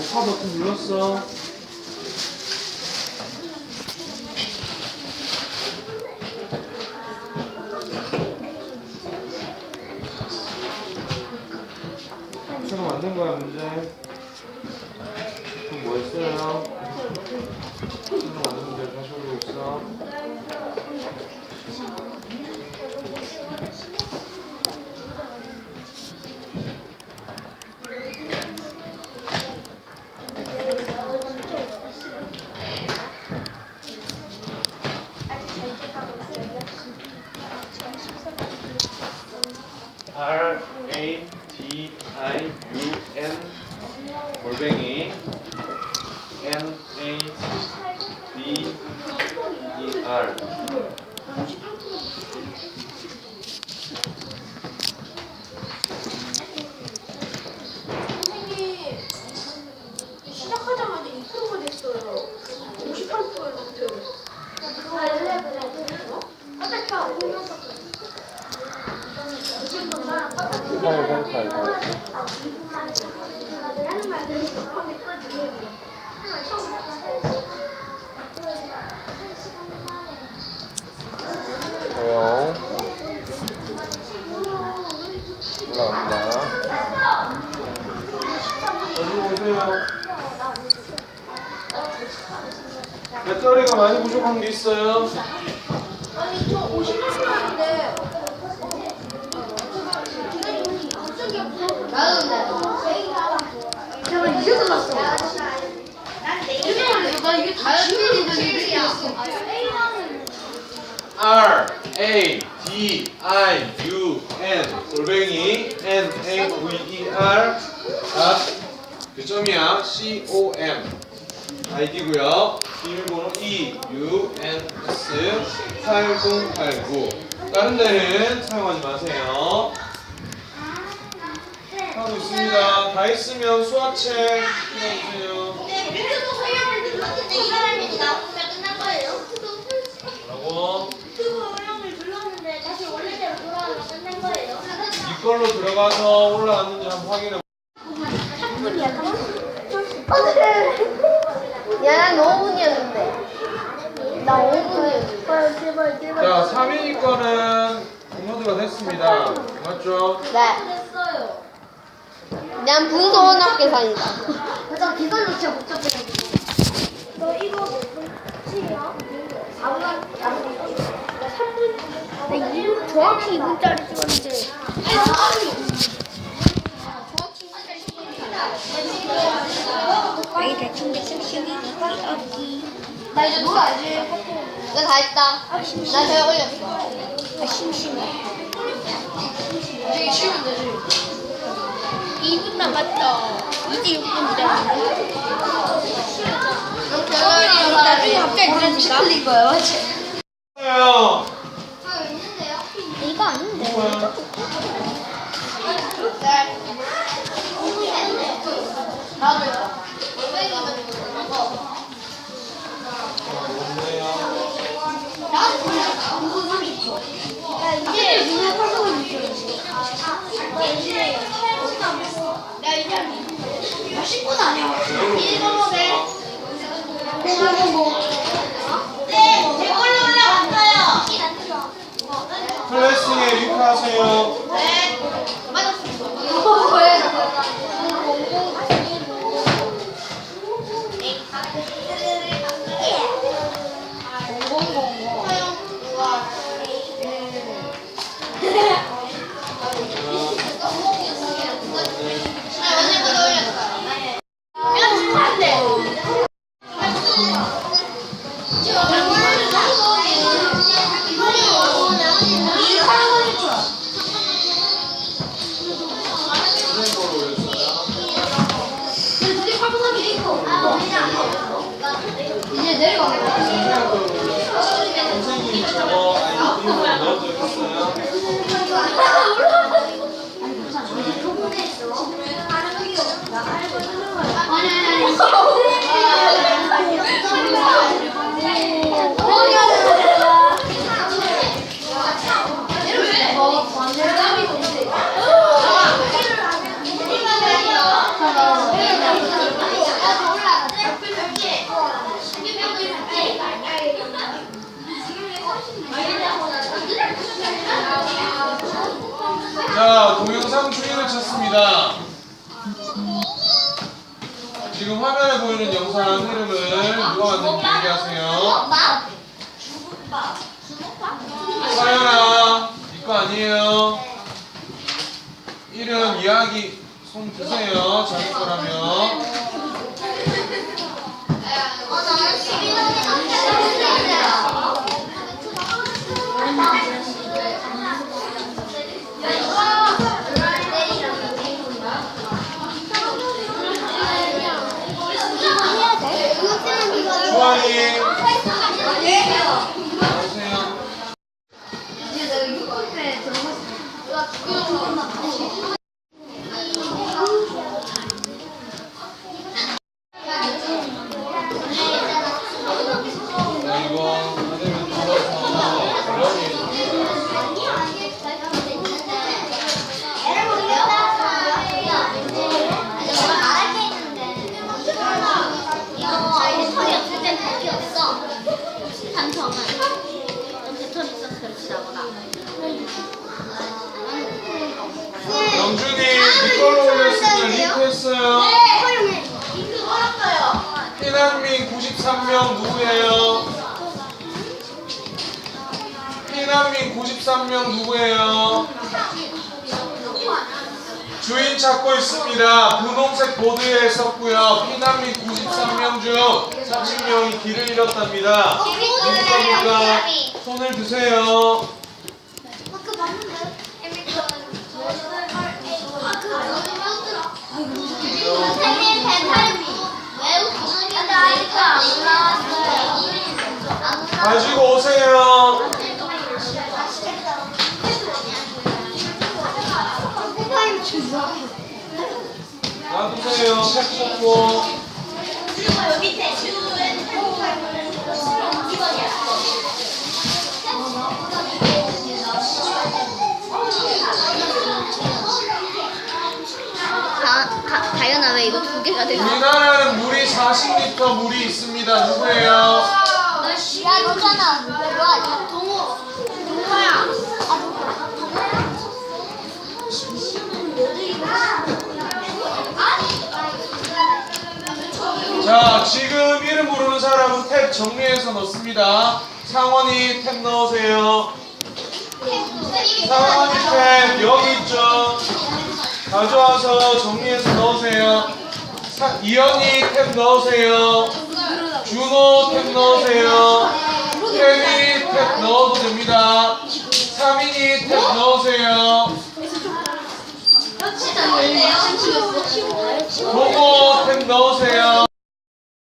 녹화 버튼 눌렀어. 새로 만든 거야 문제. 그럼 뭐 했어요? 새로 만든 문제 다시 올리고 있어. 골뱅이 N A B E R 선생님 시작하자마자 2%가 됐어요. 58%에 높대요. 어? 아까 조용 올라간다 어디로 오세요 배터리가 많이 부족한 게 있어요. 아니 저 58%인데. 나도 잠깐 이제. 나 이게 다 R A D I U N 골뱅이 N A V E R 그 점이야. C O M. 아이디고요. 비밀번호 E U N S 8089 다른 데는 사용하지 마세요. 하고 있습니다. 다 했으면 수학책 풀어주세요. 유튜브 설명을 눌렀는데 이 사람이 나오면 끝난 거예요. 뭐라고 유튜브 설명을 눌렀는데 다시 원래대로 돌아가면 끝난 거예요. 이 걸로 들어가서 올라왔는지 한번 확인해 야, 난 5분이었는데. 나 5분이었는데. 제발, 제발, 제발. 자, 3위 거는 업로드가 됐습니다. 맞죠? 네. 됐어요. 난 분소원학 계산이다. 맞아, 계산도 진짜 복잡해가지고. 너 이거 몇 분이야? 4분, 나 3분. 나 2분, 정확히 2분짜리 찍었는데. 여기 대충 대충 쉬기 어디. 나 이제 놀아야지. 나 다 했다. 나 저기 올렸어. 아, 심심해. 되게 쉬우면 되지. 2분 남았다. 이제 6분 기다리는데. 나중에 갑자기 그러니까. 클릭 거야, 맞지? 요 이거 아닌데. 뭐야? 나도요. 야, 이제 눈을 팔고 있어. 야, 이제 10분 아니야. 어 자, 동영상 주인을 찾습니다. 지금 화면에 보이는 영상 흐름을 누가 만든지 얘기하세요. 서연아, 이거 아니에요. 이름, 이야기, 손 드세요. 자기 거라면. 93명 누구예요? 피난민 93명 누구예요? 주인 찾고 있습니다. 분홍색 보드에 썼고요. 피난민 93명 중 30명이 길을 잃었답니다. 누구입니까? 손을 드세요. 가지고 오세요. 놔두세요. 책 뽑고. 다, 다, 다현아 왜 이거 두 개가 되고? 우리나라는 물이 40리터 물이 있습니다. 누구예요? 야 너잖아. 너 아니야? 동호. 동호야. 자, 지금 이름 부르는 사람은 탭 정리해서 넣습니다. 상원이 탭 넣으세요. 상원이 탭 여기 있죠. 가져와서 정리해서 넣으세요. 사, 이현이 탭 넣으세요. 준호 탭 넣으세요. 태리 탭 넣어도 됩니다. 사민이 탭 넣으세요. 보고 탭 넣으세요.